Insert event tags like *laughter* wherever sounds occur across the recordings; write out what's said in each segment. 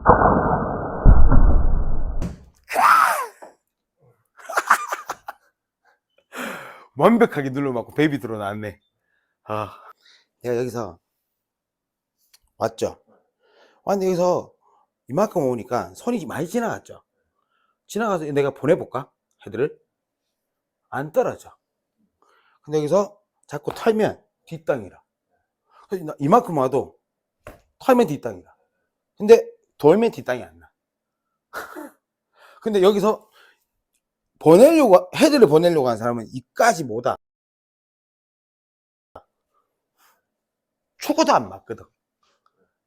*laughs* 완벽하게 눌러맞고 베이비 들어 나왔네. 아. 내가 여기서 왔죠. 아, 왔는데 여기서 이만큼 오니까 손이 많이 지나갔죠. 지나가서 내가 보내볼까? 헤드를? 안 떨어져. 근데 여기서 자꾸 털면 뒷땅이라. 이만큼 와도 털면 뒷땅이라. 근데 돌면 뒷땅이 안 나. 근데 여기서 보내려고 헤드를 보내려고 한 사람은 이까지 못 와. 초고도 안 맞거든.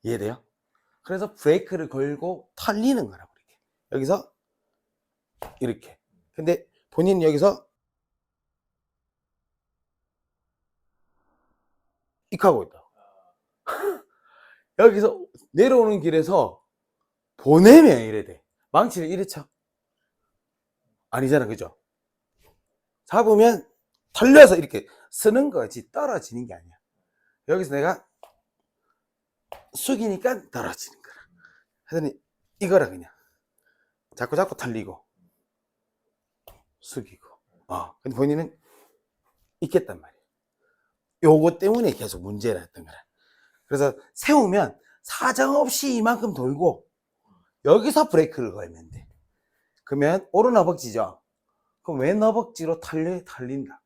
이해돼요? 그래서 브레이크를 걸고 털리는 거라고 이렇게. 여기서 이렇게. 근데 본인은 여기서 하고 있다. *laughs* 여기서 내려오는 길에서 보내면 이래 돼. 망치를 이래 쳐. 아니잖아, 그죠? 잡으면 털려서 이렇게 쓰는 거지 떨어지는 게 아니야. 여기서 내가 숙이니까 떨어지는 거라. 하더니 이거라 그냥. 자꾸 자꾸 털리고 숙이고. 어. 근데 본인은 있겠단 말이야. 요거 때문에 계속 문제라 했던 거라. 그래서 세우면 사정없이 이만큼 돌고 여기서 브레이크를 걸면 돼. 그러면 오른 허벅지죠. 그럼 왼 허벅지로 탈려 탈린다.